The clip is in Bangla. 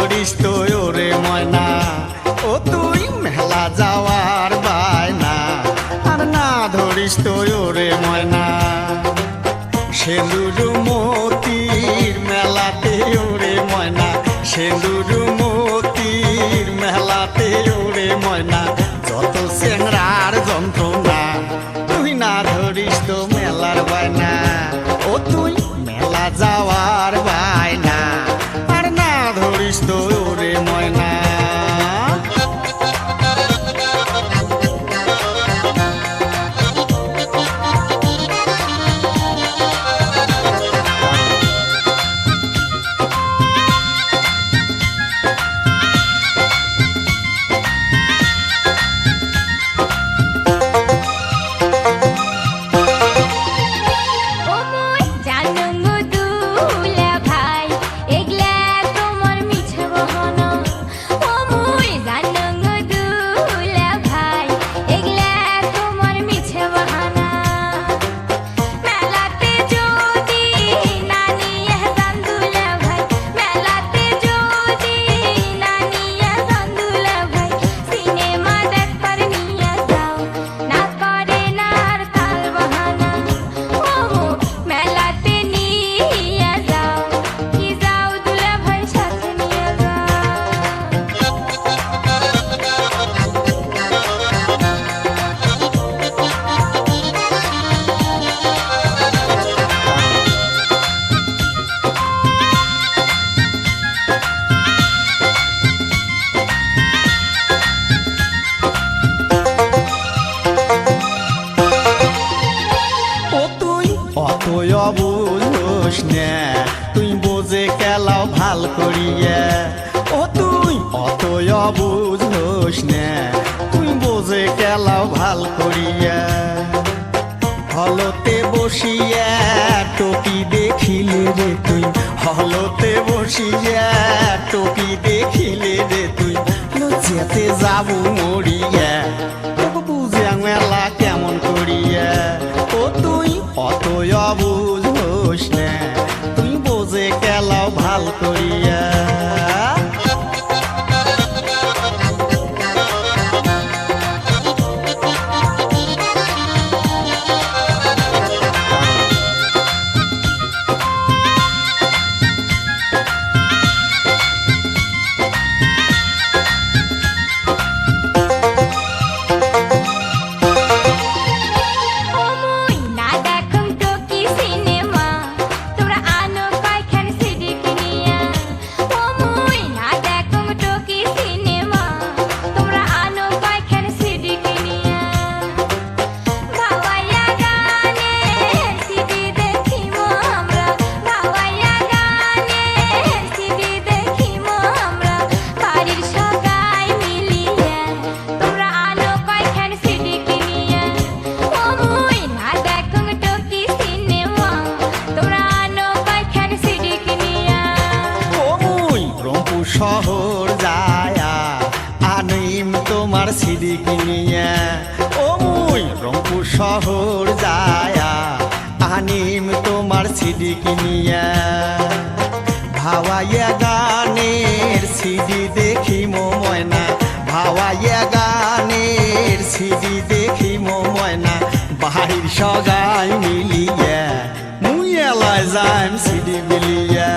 ধরিস তো ওরে ময়না। ও তুই মেলা যাওয়ার বায়না। আর না ধরিস তো ওরে ময়না। সেলুরু মতির মেলাতে ওরে ময়না। সেলুরু মতির মেলাতে ওরে ময়না। অতই অবুঝোস না, তুই বোঝে কেলাও ভালো করিয়া। ও তুই অতই অবুঝোস না, তুই বোঝে কেলাও ভালো করিয়া। হলতে বসিয়া টপি দেখিলে রে তুই, হলতে বসিয়া টপি দেখিলে রে তুই, লজ্জাতে যাব মরিয়া। অতই অবুঝ তুই বোঝে কেলাও ভালো করিয়া। সিডি কিনিয়া ওই রংপুর শহর যায়া, আনিম তোমার সিডি কিনিয়া ভাওয়াইয়া গানের সিডি দেখি মো ময়না, ভাওয়াইয়া গানের সিডি দেখি মো ময়না, বাহির সগাই মিলিয়া, মুই এলায় যাইম সিডি মিলিয়া।